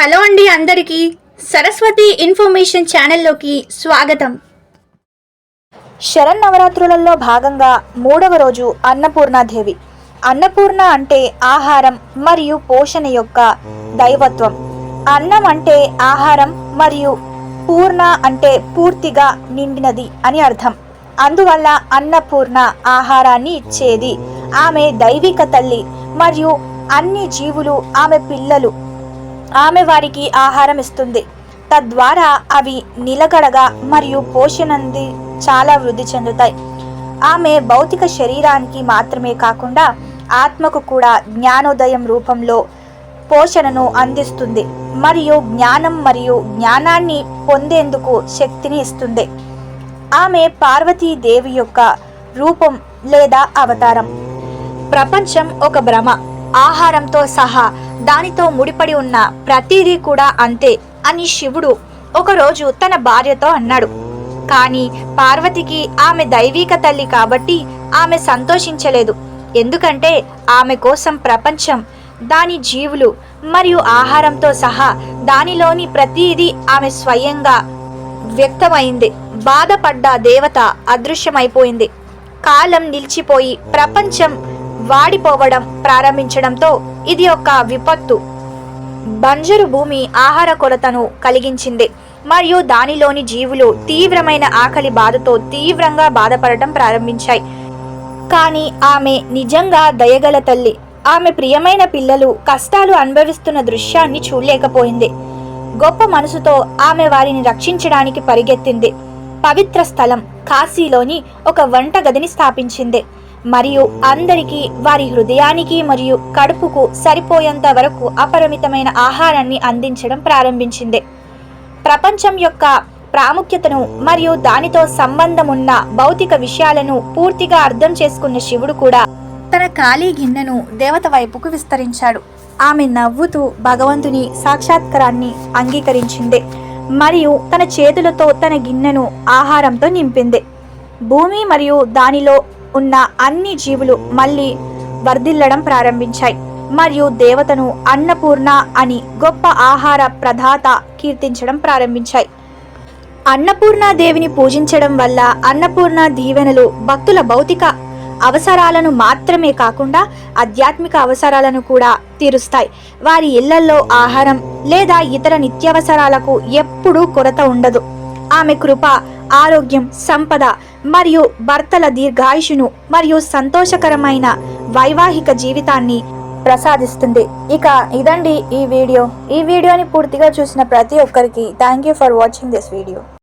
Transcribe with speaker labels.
Speaker 1: Hello అండి అందరికీ Saraswati information ఛానల్లోకి స్వాగతం.
Speaker 2: శరన్నవరాత్రులలో భాగంగా మూడవ రోజు అన్నపూర్ణాదేవి. అన్నపూర్ణ అంటే ఆహారం మరియు పోషణ యొక్క దైవత్వం. అన్నం అంటే ఆహారం మరియు పూర్ణ అంటే పూర్తిగా నిండినది అని అర్థం. అందువల్ల అన్నపూర్ణ ఆహారాన్ని ఇచ్చేది. ఆమె దైవిక తల్లి మరియు అన్ని జీవులు ఆమె పిల్లలు ఆమె వారికి ఆహారం ఇస్తుంది. తద్వారా అవి నిలకడగా మరియు పోషణంది చాలా వృద్ధి చెందుతాయి. ఆమె భౌతిక శరీరానికి మాత్రమే కాకుండా ఆత్మకు కూడా జ్ఞానోదయం రూపంలో పోషణను అందిస్తుంది. మరియు జ్ఞానం మరియు జ్ఞానాన్ని పొందేందుకు శక్తిని ఇస్తుంది. ఆమె పార్వతీదేవి యొక్క రూపం లేదా అవతారం. ప్రపంచం ఒక భ్రమ. ఆహారంతో సహా దానితో ముడిపడి ఉన్న ప్రతిదీ కూడా అంతే అని శివుడు ఒకరోజు తన భార్యతో అన్నాడు. కానీ పార్వతికి ఆమె దైవీక తల్లి కాబట్టి ఆమె సంతోషించలేదు. ఎందుకంటే ఆమె కోసం ప్రపంచం దాని జీవులు మరియు ఆహారంతో సహా దానిలోని ప్రతిదీ ఆమె స్వయంగా వ్యక్తమైంది. బాధపడ్డ దేవత అదృశ్యమైపోయింది. కాలం నిలిచిపోయి ప్రపంచం వాడిపోవడం ప్రారంభించడంతో ఇది ఒక విపత్తు. బంజరు భూమి ఆహార కొరతను కలిగించింది. మరియు దానిలోని జీవులు తీవ్రమైన ఆకలి బాధతో తీవ్రంగా బాధపడటం ప్రారంభించాయి. కానీ ఆమె నిజంగా దయగల తల్లి. ఆమె ప్రియమైన పిల్లలు కష్టాలు అనుభవిస్తున్న దృశ్యాన్ని చూడలేకపోయింది. గొప్ప మనసుతో ఆమె వారిని రక్షించడానికి పరిగెత్తింది. పవిత్ర స్థలం కాశీలోని ఒక వంట గదిని స్థాపించింది. మరియు అందరికీ వారి హృదయానికి మరియు కడుపుకు సరిపోయేంత వరకు అపరిమితమైన ఆహారాన్ని అందించడం ప్రారంభించింది. ప్రపంచం యొక్క ప్రాముఖ్యతను మరియు దానితో సంబంధం ఉన్న భౌతిక విషయాలను పూర్తిగా అర్థం చేసుకున్న శివుడు కూడా తన ఖాళీ గిన్నెను దేవత వైపుకు విస్తరించాడు. ఆమె నవ్వుతూ భగవంతుని సాక్షాత్కారాన్ని అంగీకరించింది మరియు తన చేతులతో తన గిన్నెను ఆహారంతో నింపింది. భూమి మరియు దానిలో ఉన్న అన్ని జీవులు మళ్ళీ వర్ధిల్లడం ప్రారంభించాయి. మరియు దేవతను అన్నపూర్ణ అని గొప్ప ఆహార ప్రధాత కీర్తించడం ప్రారంభించాయి. అన్నపూర్ణ దేవిని పూజించడం వల్ల అన్నపూర్ణ దీవెనలు భక్తుల భౌతిక అవసరాలను మాత్రమే కాకుండా ఆధ్యాత్మిక అవసరాలను కూడా తీరుస్తాయి. వారి ఇళ్ళలో ఆహారం లేదా ఇతర నిత్యావసరాలకు ఎప్పుడూ కొరత ఉండదు. ఆమె కృప ఆరోగ్యం సంపద మరియు భర్తల దీర్ఘాయుషును మరియు సంతోషకరమైన వైవాహిక జీవితాన్ని ప్రసాదిస్తుంది. ఇక ఇదండి ఈ వీడియో. ఈ వీడియోని పూర్తిగా చూసిన ప్రతి ఒక్కరికి thank you for watching this video.